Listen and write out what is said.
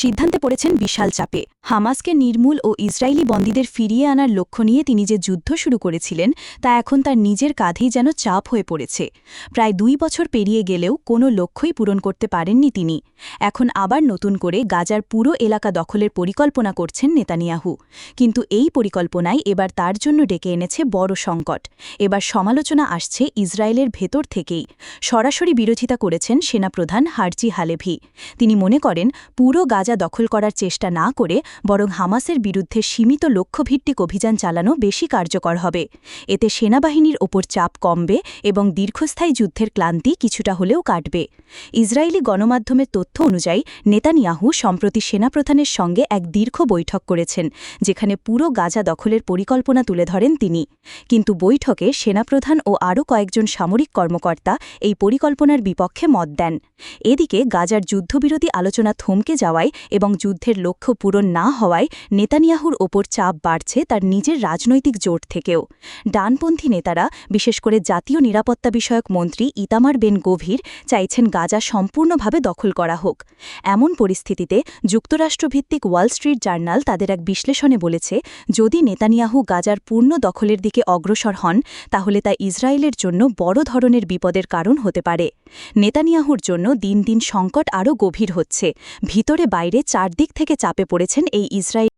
সিদ্ধান্তে পড়েছেন বিশাল চাপে। হামাসকে নির্মূল ও ইসরায়েলি বন্দীদের ফিরিয়ে আনার লক্ষ্য নিয়ে তিনি যে যুদ্ধ শুরু করেছিলেন, তা এখন তার নিজের কাঁধেই যেন চাপ হয়ে পড়েছে। প্রায় দুই বছর পেরিয়ে গেলেও কোনো লক্ষ্যই পূরণ করতে পারেননি তিনি। এখন আবার নতুন করে গাজার পুরো এলাকা দখলের পরিকল্পনা করছেন নেতানিয়াহু। কিন্তু এই পরিকল্পনায় এবার তার জন্য ডেকে এনেছে বড় সংকট। এবার সমালোচনা আসছে ইসরায়েলের ভেতর থেকেই। সরাসরি বিরোধিতা করেছেন সেনাপ্রধান হার্জি হালেভি। তিনি মনে করেন, পুরো গাজা দখল করার চেষ্টা না করে বরং হামাসের বিরুদ্ধে সীমিত লক্ষ্যভিত্তিক অভিযান চালানো বেশি কার্যকর হবে। এতে সেনাবাহিনীর ওপর চাপ কমবে এবং দীর্ঘস্থায়ী যুদ্ধের ক্লান্তি কিছুটা হলেও কাটবে। ইসরায়েলি গণমাধ্যমের তথ্য অনুযায়ী, নেতানিয়াহু সম্প্রতি সেনাপ্রধানের সঙ্গে এক দীর্ঘ বৈঠক করেছেন, যেখানে পুরো গাজা দখলের পরিকল্পনা তুলে ধরেন তিনি। কিন্তু বৈঠকে সেনাপ্রধান ও আরও কয়েকজন সামরিক কর্মকর্তা এই পরিকল্পনার বিপক্ষে মত দেন। এদিকে গাজার যুদ্ধবিরোধী আলোচনা থমকে যাওয়ায় এবং যুদ্ধের লক্ষ্য পূরণ না হওয়ায় নেতানিয়াহুর ওপর চাপ বাড়ছে তার নিজের রাজনৈতিক জোট থেকেও। ডানপন্থী নেতারা, বিশেষ করে জাতীয় নিরাপত্তা বিষয়ক মন্ত্রী ইতামার বেন গভীর, চাইছেন গাজা সম্পূর্ণভাবে দখল করা হোক। এমন পরিস্থিতিতে যুক্তরাষ্ট্রভিত্তিক ওয়াল স্ট্রিট জার্নাল তাদের এক বিশ্লেষণে বলেছে, যদি নেতানিয়াহু গাজার পূর্ণ দখলের দিকে অগ্রসর হন, তাহলে তা ইসরায়েলের জন্য বড় ধরনের বিপদের কারণ হতে পারে। নেতানিয়াহুর জন্য দিন দিন সংকট আরও গভীর হচ্ছে। ভিতরে বাইরে চারদিক থেকে চাপে পড়েছেন এই ইসরায়েল